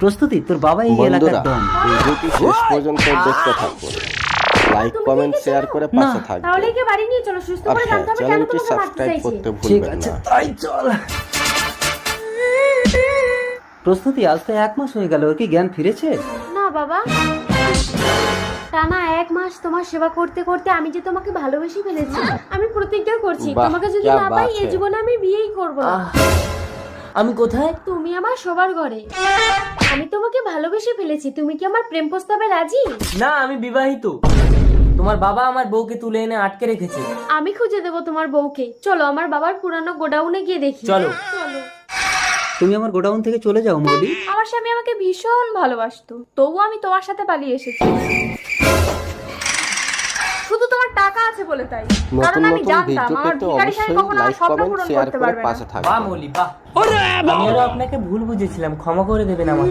প্রস্তুতি তোর বাবা এই এলাকার ডন। ভিডিওটি শেষ পর্যন্ত দেখতে থাকুন। লাইক কমেন্ট শেয়ার করে পাশে তাহলে কি বাড়ি নিয়ে চলো সুস্থ করে হ্যাঁ জানতে হবে কেন চ্যানেলটি তোমাকে মারতে সাবস্ক্রাইব করতে ঠিক আছে তাই চল। প্রস্তুতি আজ তো এক মাস হয়ে গেল ওর কি জ্ঞান ফিরেছে? না বাবা। টানা এক মাস তোমার সেবা করতে করতে আমি যে তোমাকে ভালোবেসে ফেলেছি আমি প্রতিজ্ঞা করছি তোমাকে যদি না পাই এই জীবনে আমি বিয়েই করব না। আহ, আমি কোথায়? তুমি আমার সবার ঘরে। তোমাকে ভালোবেসে ফেলেছি। তুমি কি আমার প্রেম প্রস্তাবে রাজি? না আমি বিবাহিত। তোমার বাবা আমার বউকে তুলে এনে আটকে রেখেছে। আমি খুঁজে দেবো তোমার বউকে। চলো আমার বাবার পুরানো গোডাউনে গিয়ে দেখি। চলো। চলো। তুমি আমার গোডাউন থেকে চলে যাও মৌলি আমার স্বামী আমাকে ভীষণ ভালোবাসতো। তবুও আমি তোমার সাথে পালিয়ে এসেছি। শুধু তোমার টাকা আছে বলে তাই। কারণ নতুন আমি নতুন জানতাম ভিডিও আমার পেতে ভিখারি স্বামী অবশ্যই কখনো আমার লাইক স্বপ্ন কমেন্ট পূরণ শেয়ার করতে করে পারবে না। পাশে বাহ মৌলি বাহ। আমি আপনাকে ভুল বুঝেছিলাম। ক্ষমা করে দেবেন আমাকে।